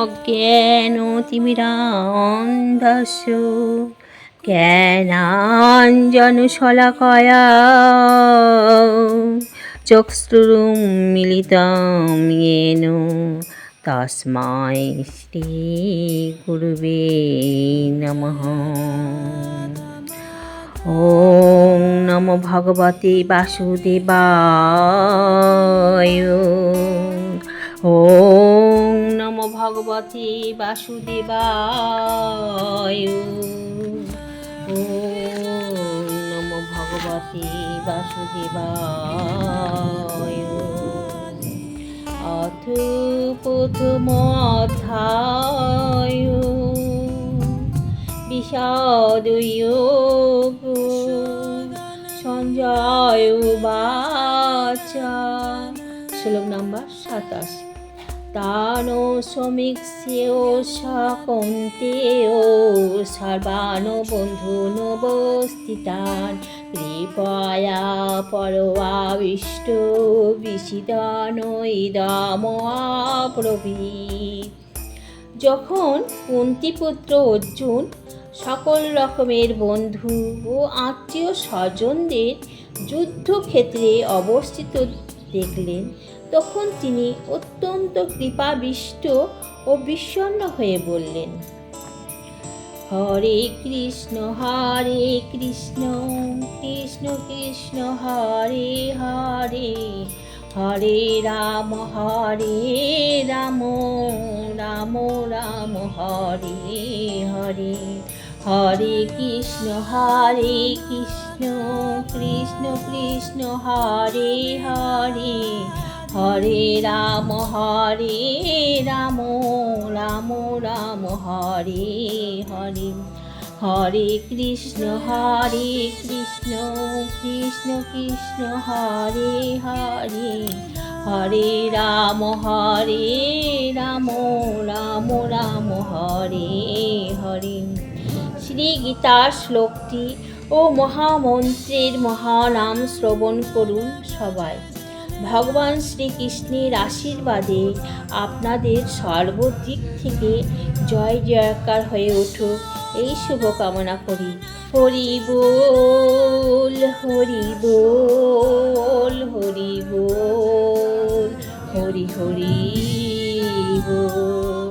অজ্ঞান তিমিরান্ধস্য জ্ঞানাঞ্জন শলাকয়া চক্ষুরুম মিলিতম येन তস্মাই শ্রী গুরুবে নমঃ। ওম নমো ভগবতে বাসুদেবায়। ভগবতে বাসুদেবায়। নমো ভগবতে বাসুদেবায়। অথ প্রথম অধ্যায় বিষাদয়োগ সঞ্জয় বাচা শ্লোক নাম্বার সাতাশ। সকন্তেয় সর্বান বন্ধু নবস্থিতান কৃপয়া পরবাবিষ্ট বিশিদান ইদামপ্রভৃত যখন কুন্তিপুত্র অর্জুন সকল রকমের বন্ধু ও আত্মীয় স্বজনদের যুদ্ধক্ষেত্রে অবস্থিত দেখলেন তখন তিনি অত্যন্ত কৃপাবিষ্ট ও বিষণ্ণ হয়ে বললেন, হরে কৃষ্ণ হরে কৃষ্ণ কৃষ্ণ কৃষ্ণ, হরে হরে হরে রাম হরে রাম রাম রাম, হরে হরে হরে কৃষ্ণ হরে কৃষ্ণ কৃষ্ণ কৃষ্ণ, হরে হরে হরে রাম হরে রাম রাম রাম, হরে হরে। হরে কৃষ্ণ হরে কৃষ্ণ কৃষ্ণ কৃষ্ণ, হরে হরে। হরে রাম হরে রাম রাম রাম, হরে হরে। শ্রী গীতার শ্লোকটি ও মহামন্ত্রের মহানাম শ্রবণ করুন সবাই। ভগবান শ্রীকৃষ্ণের আশীর্বাদে আপনাদের সর্বদিক থেকে জয় জয়কার হয়ে উঠুক। এই শুভকামনা করি। হরি বল হরি বল হরি বল, হরি হরি বল।